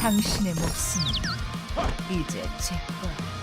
당신의 목숨은 이제 제거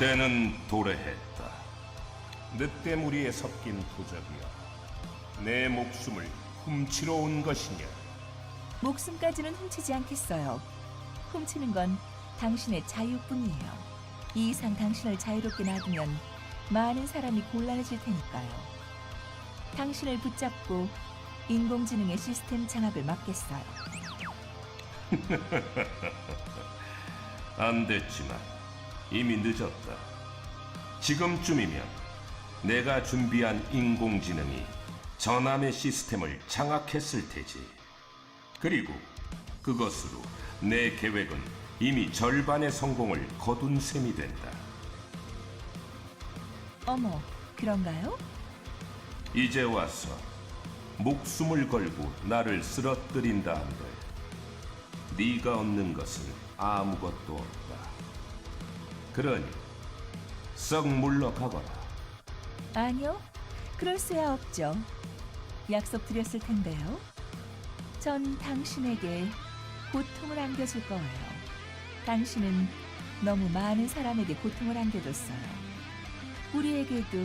때는 도래했다. 늑대 무리에 섞인 도적이여. 내 목숨을 훔치러 온 것이냐? 목숨까지는 훔치지 않겠어요. 훔치는 건 당신의 자유뿐이에요. 이 이상 당신을 자유롭게 놔두면 많은 사람이 곤란해질 테니까요. 당신을 붙잡고 인공지능의 시스템 장악을 막겠어요. 안 됐지만 이미 늦었다. 지금쯤이면 내가 준비한 인공지능이 전함의 시스템을 장악했을 테지. 그리고 그것으로 내 계획은 이미 절반의 성공을 거둔 셈이 된다. 어머, 그런가요? 이제 와서 목숨을 걸고 나를 쓰러뜨린다 한들 네가 얻는 것은 아무것도 없다. 그러니 썩 물러가거라. 아니요, 그럴 수야 없죠. 약속 드렸을 텐데요. 전 당신에게 고통을 안겨줄 거예요. 당신은 너무 많은 사람에게 고통을 안겨줬어요. 우리에게도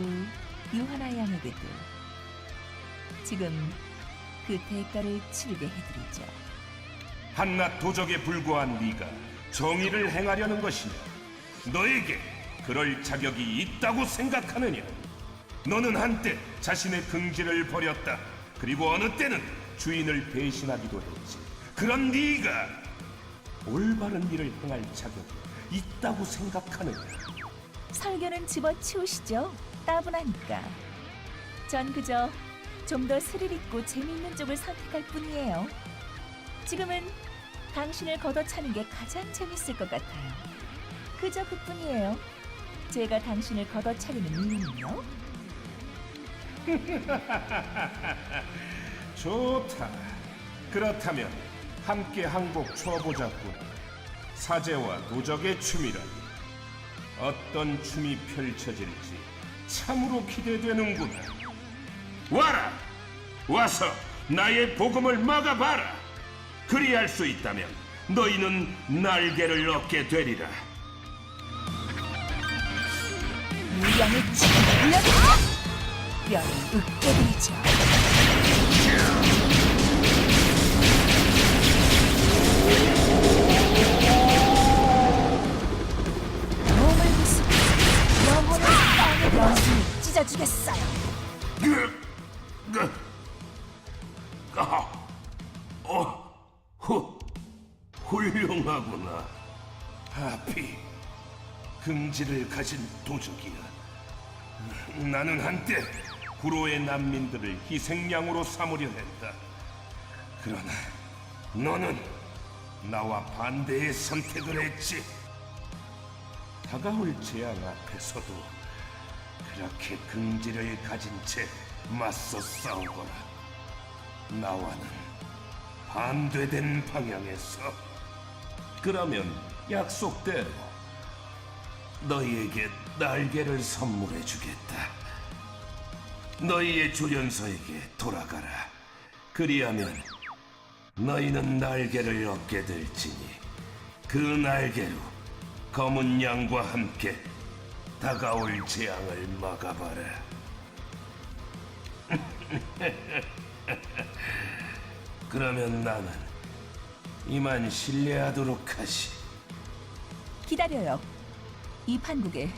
유하나 양에게도 지금 그 대가를 치르게 해드리죠. 한낱 도적에 불과한 네가 정의를 행하려는 것이냐? 너에게 그럴 자격이 있다고 생각하느냐? 너는 한때 자신의 긍지를 버렸다. 그리고 어느 때는 주인을 배신하기도 했지. 그런 네가 올바른 일을 행할 자격이 있다고 생각하느냐? 설교는 집어치우시죠. 따분하니까. 전 그저 좀 더 스릴 있고 재미있는 쪽을 선택할 뿐이에요. 지금은 당신을 걷어차는 게 가장 재밌을 것 같아요. 그저 그뿐이에요. 제가 당신을 걷어차리는 이유는요? 좋다. 그렇다면 함께 한곡 춰보자꾸나. 사제와 도적의 춤이라니. 어떤 춤이 펼쳐질지 참으로 기대되는구나. 와라! 와서 나의 복음을 막아봐라! 그리할 수 있다면 너희는 날개를 얻게 되리라. 영을 치밀러라 뼈를 으깨버리죠 몸을 부수고 영혼을 땅에 영혼이 찢어주겠어요 어, 훌륭하구나. 하피, 긍지를 가진 도적이야. 나는 한때 구로의 난민들을 희생양으로 삼으려 했다. 그러나 너는 나와 반대의 선택을 했지. 다가올 재앙 앞에서도 그렇게 긍지를 가진 채 맞서 싸우거라. 나와는 반대된 방향에서 그러면 약속대로 너희에게 날개를 선물해 주겠다. 너희의 조련서에게 돌아가라. 그리하면 너희는 날개를 얻게 될지니 그 날개로 검은 양과 함께 다가올 재앙을 막아봐라. 그러면 나는 이만 신뢰하도록 하시. 기다려요. 이 판국에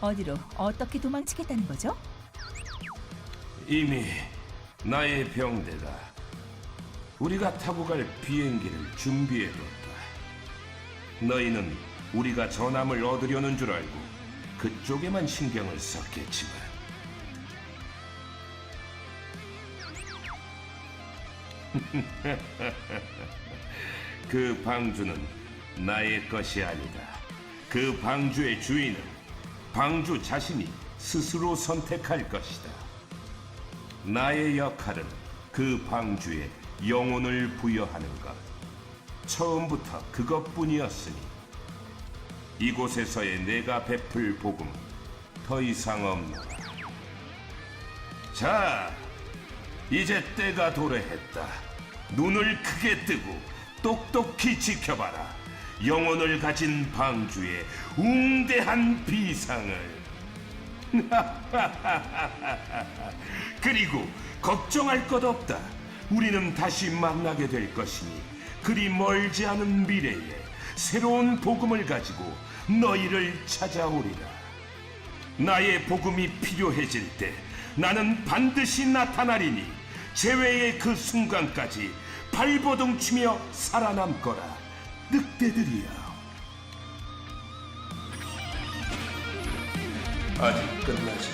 어디로 어떻게 도망치겠다는 거죠? 이미 나의 병대가 우리가 타고 갈 비행기를 준비해뒀다. 너희는 우리가 전함을 얻으려는 줄 알고 그쪽에만 신경을 썼겠지만 그 방주는 나의 것이 아니다. 그 방주의 주인은 방주 자신이 스스로 선택할 것이다. 나의 역할은 그 방주에 영혼을 부여하는 것. 처음부터 그것뿐이었으니 이곳에서의 내가 베풀 복음 더 이상 없노라. 자, 이제 때가 도래했다. 눈을 크게 뜨고 똑똑히 지켜봐라. 영혼을 가진 방주의 웅대한 비상을. 그리고 걱정할 것 없다. 우리는 다시 만나게 될 것이니 그리 멀지 않은 미래에 새로운 복음을 가지고 너희를 찾아오리라. 나의 복음이 필요해질 때 나는 반드시 나타나리니 재회의 그 순간까지 발버둥 치며 살아남거라. 늑대들이야. 아직 끝나지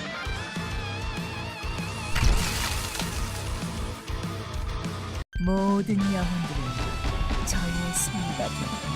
모든 영혼들은 저의 승리가 됩니다.